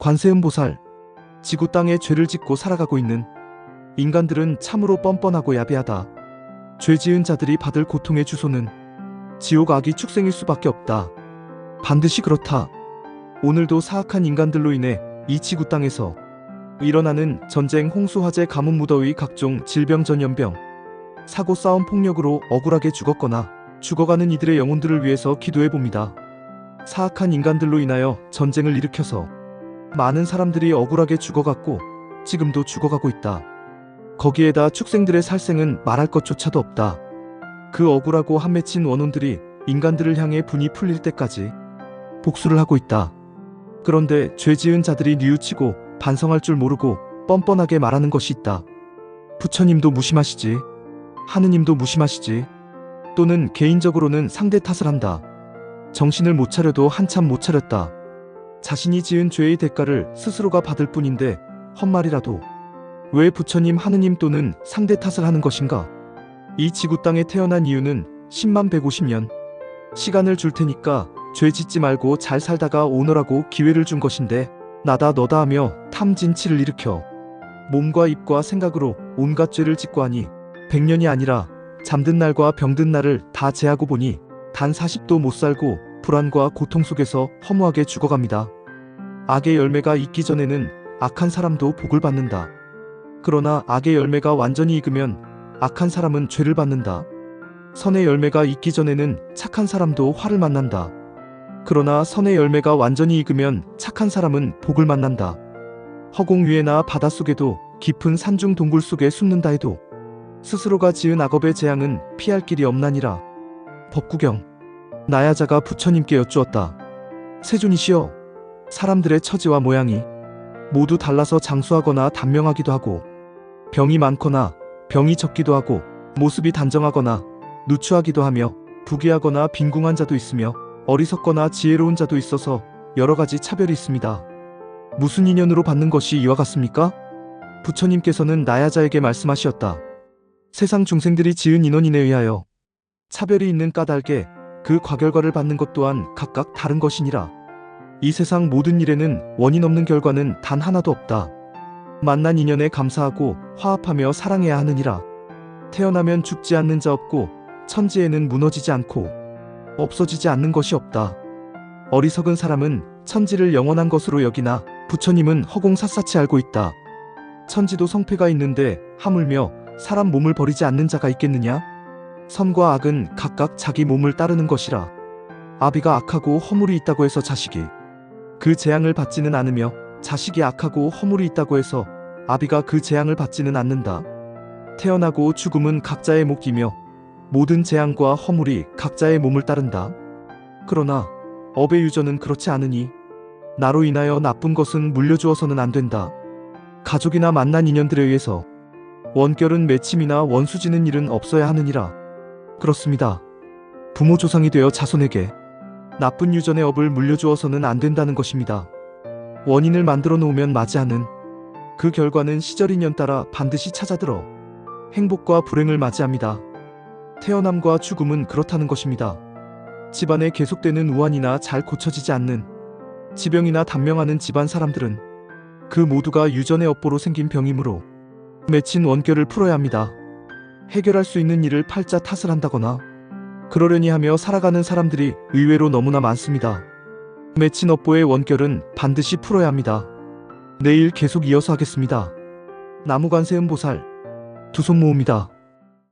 관세음보살, 지구 땅에 죄를 짓고 살아가고 있는 인간들은 참으로 뻔뻔하고 야비하다. 죄 지은 자들이 받을 고통의 주소는 지옥 악이 축생일 수밖에 없다. 반드시 그렇다. 오늘도 사악한 인간들로 인해 이 지구 땅에서 일어나는 전쟁, 홍수, 화재, 가뭄, 무더위, 각종 질병, 전염병, 사고, 싸움, 폭력으로 억울하게 죽었거나 죽어가는 이들의 영혼들을 위해서 기도해 봅니다. 사악한 인간들로 인하여 전쟁을 일으켜서 많은 사람들이 억울하게 죽어갔고 지금도 죽어가고 있다. 거기에다 축생들의 살생은 말할 것조차도 없다. 그 억울하고 한맺힌 원혼들이 인간들을 향해 분이 풀릴 때까지 복수를 하고 있다. 그런데 죄 지은 자들이 뉘우치고 반성할 줄 모르고 뻔뻔하게 말하는 것이 있다. 부처님도 무심하시지. 하느님도 무심하시지. 또는 개인적으로는 상대 탓을 한다. 정신을 못 차려도 한참 못 차렸다. 자신이 지은 죄의 대가를 스스로가 받을 뿐인데 헛말이라도 왜 부처님 하느님 또는 상대 탓을 하는 것인가? 이 지구 땅에 태어난 이유는 10만 150년 시간을 줄 테니까 죄 짓지 말고 잘 살다가 오너라고 기회를 준 것인데 나다 너다 하며 탐진치를 일으켜 몸과 입과 생각으로 온갖 죄를 짓고 하니 100년이 아니라 잠든 날과 병든 날을 다 제하고 보니 단 40도 못 살고 불안과 고통 속에서 허무하게 죽어갑니다. 악의 열매가 익기 전에는 악한 사람도 복을 받는다. 그러나 악의 열매가 완전히 익으면 악한 사람은 죄를 받는다. 선의 열매가 익기 전에는 착한 사람도 화를 만난다. 그러나 선의 열매가 완전히 익으면 착한 사람은 복을 만난다. 허공 위에나 바닷속에도 깊은 산중 동굴 속에 숨는다 해도 스스로가 지은 악업의 재앙은 피할 길이 없나니라. 법구경 나야자가 부처님께 여쭈었다. 세존이시여 사람들의 처지와 모양이 모두 달라서 장수하거나 단명하기도 하고 병이 많거나 병이 적기도 하고 모습이 단정하거나 누추하기도 하며 부귀하거나 빈궁한 자도 있으며 어리석거나 지혜로운 자도 있어서 여러 가지 차별이 있습니다. 무슨 인연으로 받는 것이 이와 같습니까? 부처님께서는 나야자에게 말씀하시었다. 세상 중생들이 지은 인원인에 의하여 차별이 있는 까닭에 그 과결과를 받는 것 또한 각각 다른 것이니라. 이 세상 모든 일에는 원인 없는 결과는 단 하나도 없다. 만난 인연에 감사하고 화합하며 사랑해야 하느니라. 태어나면 죽지 않는 자 없고 천지에는 무너지지 않고 없어지지 않는 것이 없다. 어리석은 사람은 천지를 영원한 것으로 여기나 부처님은 허공 샅샅이 알고 있다. 천지도 성패가 있는데 하물며 사람 몸을 버리지 않는 자가 있겠느냐? 선과 악은 각각 자기 몸을 따르는 것이라. 아비가 악하고 허물이 있다고 해서 자식이 그 재앙을 받지는 않으며 자식이 악하고 허물이 있다고 해서 아비가 그 재앙을 받지는 않는다. 태어나고 죽음은 각자의 몫이며 모든 재앙과 허물이 각자의 몸을 따른다. 그러나 업의 유전은 그렇지 않으니 나로 인하여 나쁜 것은 물려주어서는 안 된다. 가족이나 만난 인연들에 의해서 원결은 맺힘이나 원수지는 일은 없어야 하느니라. 그렇습니다. 부모 조상이 되어 자손에게 나쁜 유전의 업을 물려주어서는 안 된다는 것입니다. 원인을 만들어 놓으면 맞이하는 그 결과는 시절 인연 따라 반드시 찾아들어 행복과 불행을 맞이합니다. 태어남과 죽음은 그렇다는 것입니다. 집안에 계속되는 우환이나 잘 고쳐지지 않는 지병이나 단명하는 집안 사람들은 그 모두가 유전의 업보로 생긴 병이므로 맺힌 원결을 풀어야 합니다. 해결할 수 있는 일을 팔자 탓을 한다거나 그러려니 하며 살아가는 사람들이 의외로 너무나 많습니다. 맺힌 업보의 원결은 반드시 풀어야 합니다. 내일 계속 이어서 하겠습니다. 나무관세음보살 두 손 모읍니다.